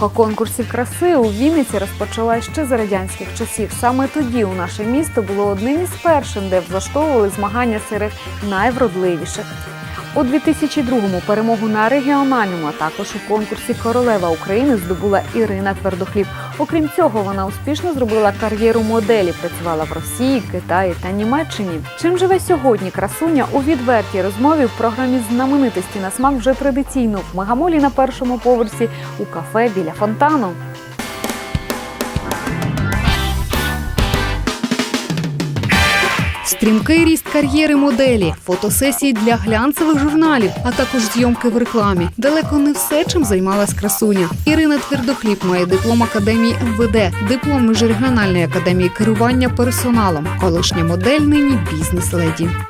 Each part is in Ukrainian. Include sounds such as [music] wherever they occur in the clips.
Епоха конкурсів краси у Вінниці розпочалась ще за радянських часів. Саме тоді у наше місто було одним із першим, де влаштовували змагання серед найвродливіших. У 2002-му перемогу на регіональному, а також у конкурсі Королева України здобула Ірина Твердохліб. Окрім цього, вона успішно зробила кар'єру моделі, працювала в Росії, Китаї та Німеччині. Чим живе сьогодні красуня у відвертій розмові в програмі знаменитості на смак вже традиційно в Мегамолі на першому поверсі у кафе біля фонтану. Стрімкий ріст кар'єри моделі, фотосесії для глянцевих журналів, а також зйомки в рекламі. Далеко не все, чим займалась красуня. Ірина Твердохліб має диплом академії МВД, диплом міжрегіональної академії керування персоналом, колишня модель нині бізнес-леді. А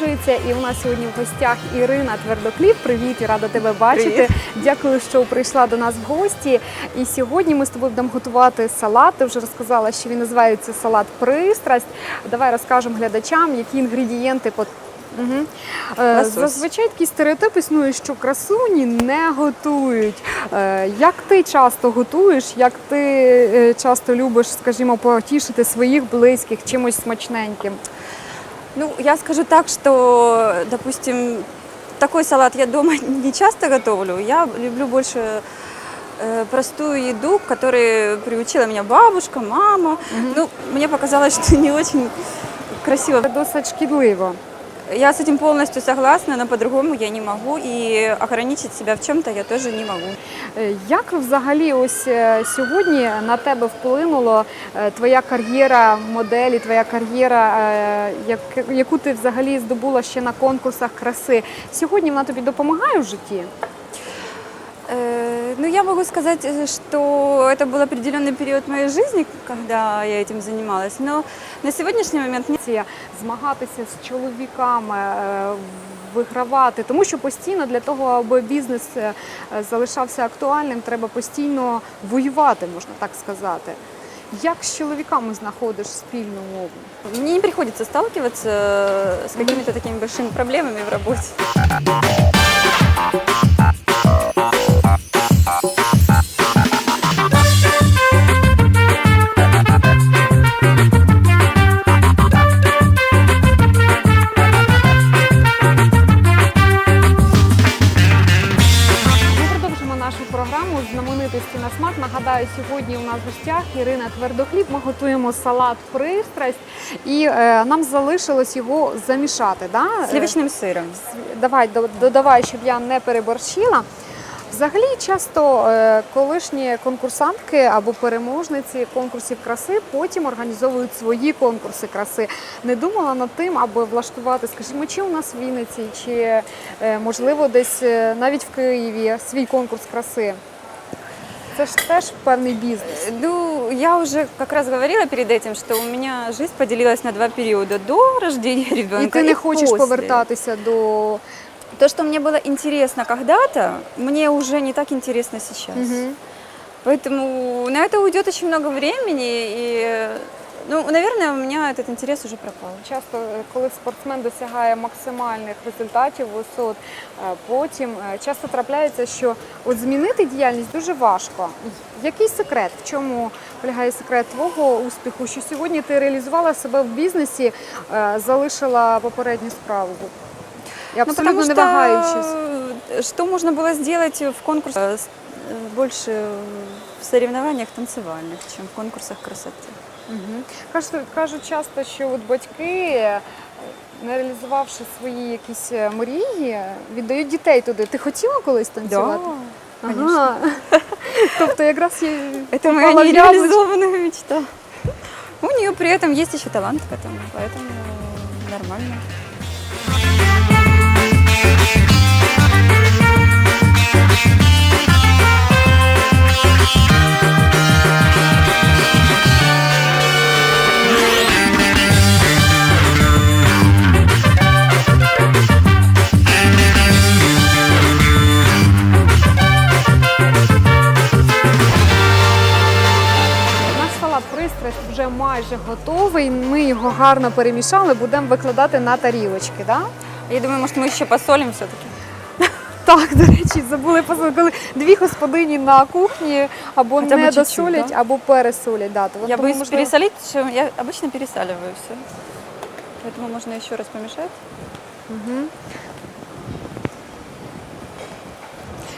продовжується. І у нас сьогодні в гостях Ірина Твердокліп. Привіт і рада тебе бачити. Привіт. Дякую, що прийшла до нас в гості. І сьогодні ми з тобою будемо готувати салат. Ти вже розказала, що він називається салат пристрасть. Давай розкажемо глядачам, які інгредієнти по. Угу. Зазвичай такий стереотип існує, що красуні не готують. Е, Як ти часто готуєш, як ти е, часто любиш, скажімо, потішити своїх близьких чимось смачненьким? Ну, я скажу так, что, допустим, такой салат я дома [laughs] не часто готовлю. Я люблю больше э, простую еду, к которой приучила меня бабушка, мама. Ну, мне показалось, что не очень красиво. Це досить шкідливо. Я с этим полностью согласна, но по-другому я не могу. И ограничить себя в чем-то я тоже не могу. Е, Як взагалі ось е, сьогодні на тебе вплинула е, твоя кар'єра моделі, твоя кар'єра, яку ти взагалі здобула ще на конкурсах краси? Сьогодні вона тобі допомагає в житті? Ну, я могу сказать, э, что это был определенный период моей жизни, когда я этим занималась. Но на сегодняшний момент нет. Це змагатися з чоловіками, е, вигравати, тому що постійно для того, аби бізнес е, залишався актуальним, треба постійно воювати, можна так сказати. Як з чоловіками знаходиш спільну мову? Мне не приходится сталкиваться э, с какими-то такими большими проблемами в работе. Сьогодні у нас в гостях Ірина Твердохліб. Ми готуємо салат пристрасть, і е, нам залишилось його замішати. Да? Е, Сливочным сыром. Давай додавай, щоб я не переборщила. Взагалі, часто е, колишні конкурсантки або переможниці конкурсів краси потім організовують свої конкурси краси. Не думала над тим, аби влаштувати, скажімо, чи у нас в Вінниці, чи е, можливо десь е, навіть в Києві свій конкурс краси Це ж теж певний бізнес. Э, Ну, я уже как раз говорила перед этим, что у меня жизнь поделилась на два периода. До рождения ребенка І ти не и хочеш после. повертатися до То, что мне было интересно когда-то, мне уже не так интересно сейчас. Мгм. Поэтому на это уйдет очень много времени, и, ну, наверное, у меня этот интерес уже пропал. Часто, е, коли спортсмен досягає максимальних результатів, висот, е, потім е, часто трапляється, що от змінити діяльність дуже важко. Який секрет? В чому полягає секрет твого успіху? Що сьогодні ти реалізувала себе в бізнесі, е, залишила попередню справу? І Ну, абсолютно потому не что, вагаючись. э, Что можно было сделать в конкурсе э, с- э, больше в соревнованиях танцевальных, чем в конкурсах красоты? Угу. Кажуть, часто, що от батьки, е, не реалізувавши свої якісь е, мрії, віддають дітей туди. Ти хотіла колись танцювати? Да. Ага. [laughs] Тобто якраз є Это моя мечта. У нее при этом есть еще талант к этому, поэтому нормально. Thank you. майже готовий. Ми його гарно перемішали, будемо викладати на тарілочки. Да? Я думаю, может, мы еще посолим все-таки. [laughs] Так, до речі, забули посолити. Коли дві господині на кухні або Хоча б не чуть-чуть, досолять, да? або пересолять. Да, то Я тому, боюсь можливо, пересолить, что я обычно пересаливаю все. Поэтому можно еще раз помешать. Мгм.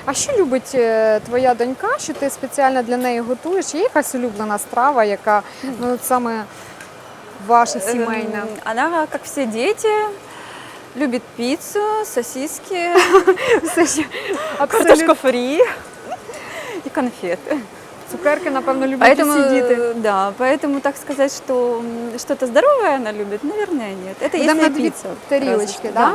А що любить е, твоя донька, що ти спеціально для неї готуєш? Є якась улюблена страва, яка ну, от саме ваша сімейна? Эм, Она, как все дети, любит пиццу, сосиски, [laughs] Все ще картошку [laughs] абсолютно фри и конфеты. цукерки, напевно, люблять Поэтому, усі діти. э, да, поэтому так сказать, что м, что-то здоровое она любит, наверное, нет. Это Йдемо если на дві пицца. тарілочки, разве что, да?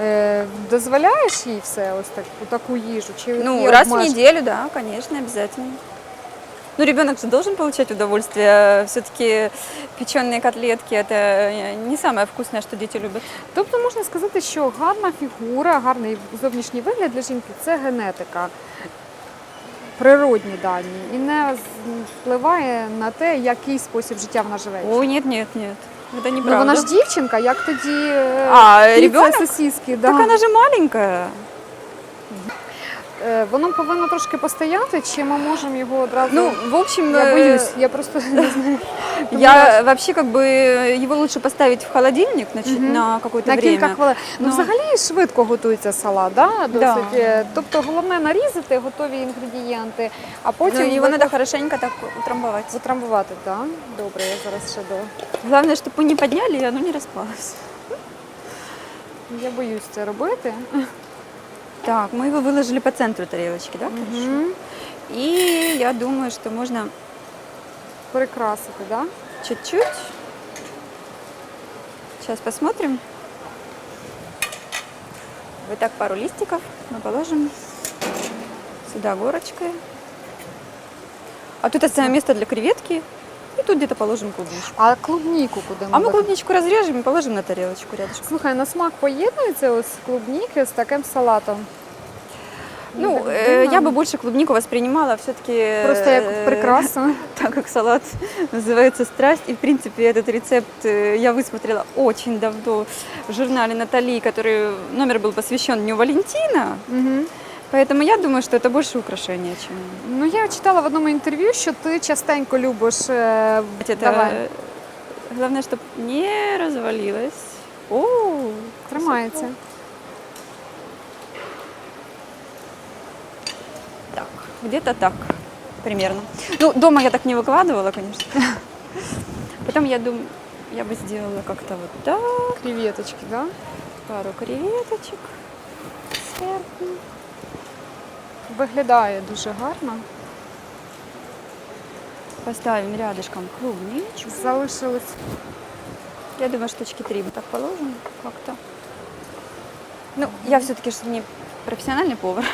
Е, дозволяєш їй все ось так, таку їжу? Чи Ну, є раз в обмеження? неделю, да, конечно, обязательно. Ну, ребенок же должен получать удовольствие. Все-таки печеные котлетки это э, не самое вкусное, что дети любят. Тобто можна сказати, що гарна фігура, гарний зовнішній вигляд для жінки це генетика, природні дані, і не з- впливає на те, який спосіб життя вона живе. Ой, нет, нет, нет. Это неправда. Ну вона ж дівчинка, як тоді е, А, ребенок? сосиски, да. Так она же маленькая. Е, Воно повинно трошки постояти, чи ми можемо його одразу. Ну, в общем, я э, боюсь, я просто не [laughs] знаю. Я вообще как бы его лучше поставить в холодильник на, чуть- Мгм. на какое-то На кілька время. хвилин. Ну, Ну. взагалі швидко готується салат, да? Да. досить. Е, Тобто головне нарізати готові інгредієнти, а потім Ну, его ви- надо хорошенько так утрамбовать. Утрамбувати, так? Добре, я зараз ще до. Главное, чтобы мы не подняли, и оно не распалось. Я боюсь це робити. Так, мы его выложили по центру тарелочки, да? Мгм. И я думаю, что можно Прикрасити, так? Да? чуть-чуть. Сейчас посмотрим. Вот так пару листиков мы положим сюда горочкой. А тут оставим место для креветки. И тут где-то положим клубничку. А клубніку куди ми? А мы будемо? клубничку разрежем и положим на тарелочку рядышком. Слухай, на смак поєднується ось клубніки з таким салатом. Ну, так э, дивно. я бы больше клубнику воспринимала все-таки Просто як прикраса. [laughs] так как салат называется «Страсть». И, в принципе, этот рецепт э, я высмотрела очень давно в журнале «Натали», который номер был посвящен Дню Валентина. Угу. Поэтому я думаю, что это больше украшение, чем... Ну, я читала в одному інтерв'ю, що ти частенько любиш. е, Это, Давай. э, Главное, чтобы не развалилось. О, Тримається. Так, где-то так примерно. Ну, дома я так не выкладывала, конечно. [laughs] Потом я думаю, я бы сделала как-то вот так. Креветочки, да? Пару креветочек сверху. Виглядає дуже гарно. Поставим рядышком клубничку. Залишилось. Я думаю, штучки три мы так положим как-то. Ну, я все-таки же не профессиональный повар.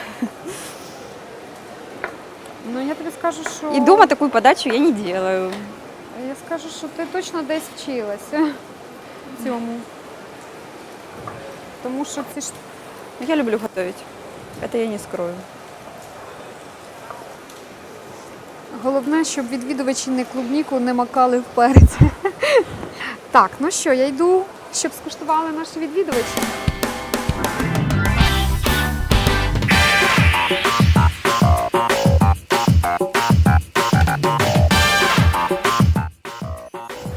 Ну я тобі скажу, що И дома такую подачу я не делаю. я скажу, що ти точно десь вчилася цьому. Тому що ці ж Я люблю готовить. Это я не скрою. Головне, щоб відвідувачі не клубніку не макали в перець. [laughs] Так, ну що, я йду, щоб скуштували наші відвідувачі.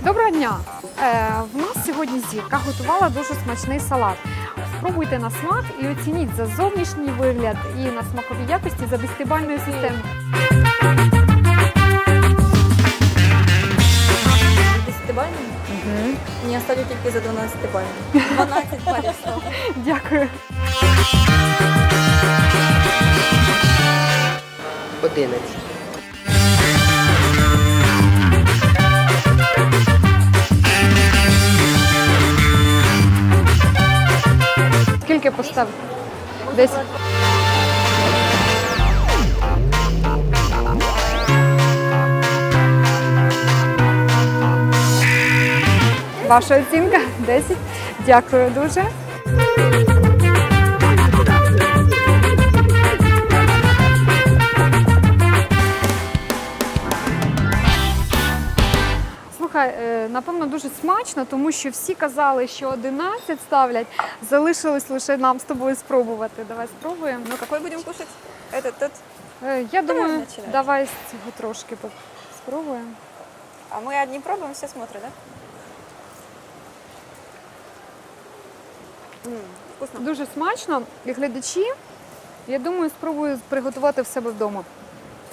Доброго дня! Е, в нас сьогодні зірка готувала дуже смачний салат. Спробуйте на смак і оцініть за зовнішній вигляд і на смакові якості за десятибальною системою. Мені оставлю тільки за 12 бальний. 12 балів стало. Дякую. 11. Скільки постав? Десь. Ваша оцінка 10. Дякую дуже. е, напевно дуже смачно, тому що всі казали, що 11 ставлять. Залишилось лише нам з тобою спробувати. Давай спробуємо. Ну, какой будем кушать? Этот, тот. Е, Я думаю, давай з цього трошки спробуємо. А мы одни пробуем, все смотрят, да? Вкусно. Дуже смачно. І глядачі, я думаю, спробую приготувати в себе вдома.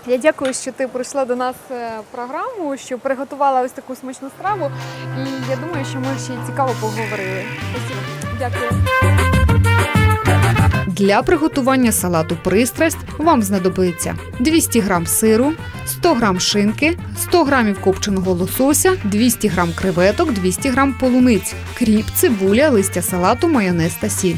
Я дякую, що ти прийшла до нас е, в програму, що приготувала ось таку смачну страву. І я думаю, що ми ще цікаво поговорили. Дякую. Для приготування салату пристрасть вам знадобиться 200 г сиру, 100 г шинки, 100 г копченого лосося, 200 г креветок, 200 г полуниць, кріп, цибуля, листя салату, майонез та сіль.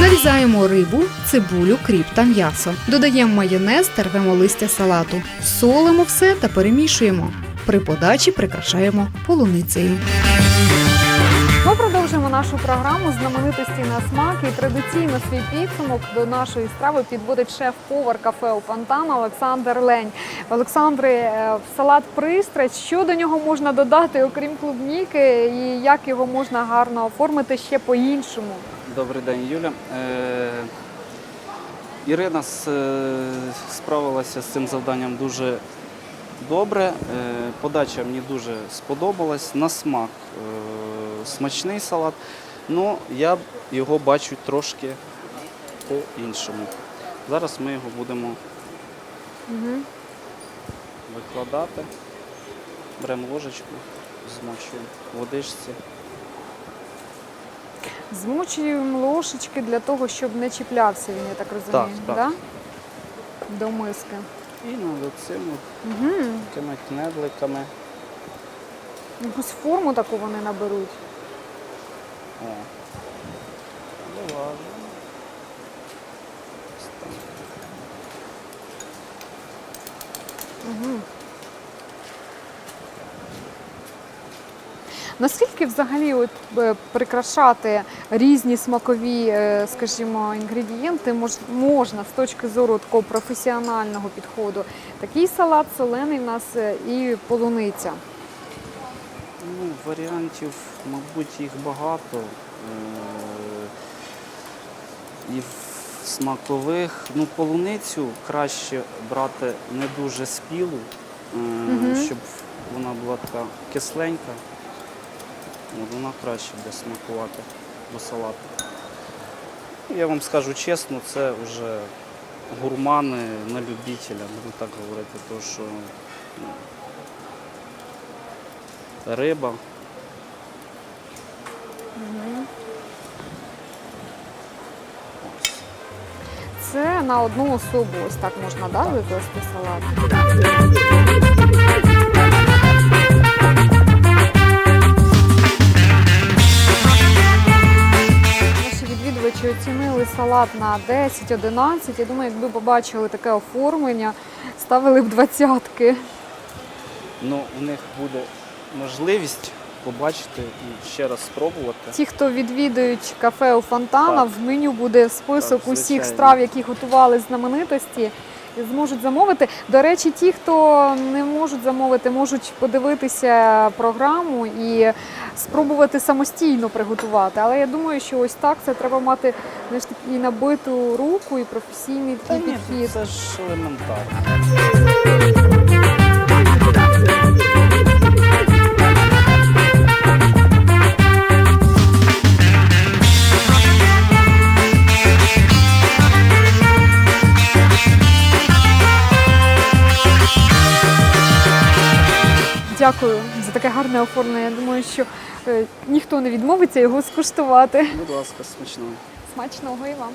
Нарізаємо рибу, цибулю, кріп та м'ясо. Додаємо майонез та рвемо листя салату. Солимо все та перемішуємо. При подачі прикрашаємо полуницею. Нашу програму знаменитості на смак і традиційно свій підсумок до нашої страви підводить шеф-повар кафе у Фонтан Олександр Лень. Олександре, е, салат пристрасть. Що до нього можна додати, окрім клубніки, і як його можна гарно оформити ще по-іншому? Добрий день, Юля. Е, Ірина е, справилася з цим завданням дуже добре. Подача мені дуже сподобалась. На смак смачний салат. Ну, я його бачу трошки по-іншому. Зараз ми його будемо Угу. викладати. Беремо ложечку, змочуємо в водичці. Змочуємо ложечки для того, щоб не чіплявся він, я так розумію. так. Да? До миски. І над цим Угу. такими кнедликами. Якусь форму таку вони наберуть. О. Вилажу. Ось. Угу. Наскільки взагалі от, е, прикрашати різні смакові, е, скажімо, інгредієнти мож, можна з точки зору такого професіонального підходу? Такий салат солений в нас е, і полуниця. Варіантів, мабуть, їх багато. Е, І в смакових. Ну, полуницю краще брати не дуже спілу, е, щоб вона була така кисленька. Вона краще буде смакувати до салату. Я вам скажу чесно, це вже гурмани на любителя, буду так говорити, тому що ну, риба. Це на одну особу, ось так можна да, викласти салат. Наші відвідувачі оцінили салат на 10-11. Я думаю, якби побачили таке оформлення, ставили б двадцятки. Ну, у них буде можливість побачити і ще раз спробувати. Ті, хто відвідують кафе у Фонтана, Так. в меню буде список Так, усіх звичайно. страв, які готували знаменитості. і Зможуть замовити. До речі, ті, хто не можуть замовити, можуть подивитися програму і спробувати самостійно приготувати. Але я думаю, що ось так це треба мати знаєш, таки, і набиту руку, і професійний Та такий ні, підхід. це ж елементарно. Дякую за таке гарне оформлення. Я думаю, що е, ніхто не відмовиться його скуштувати. Будь ласка, смачного. Смачного і вам.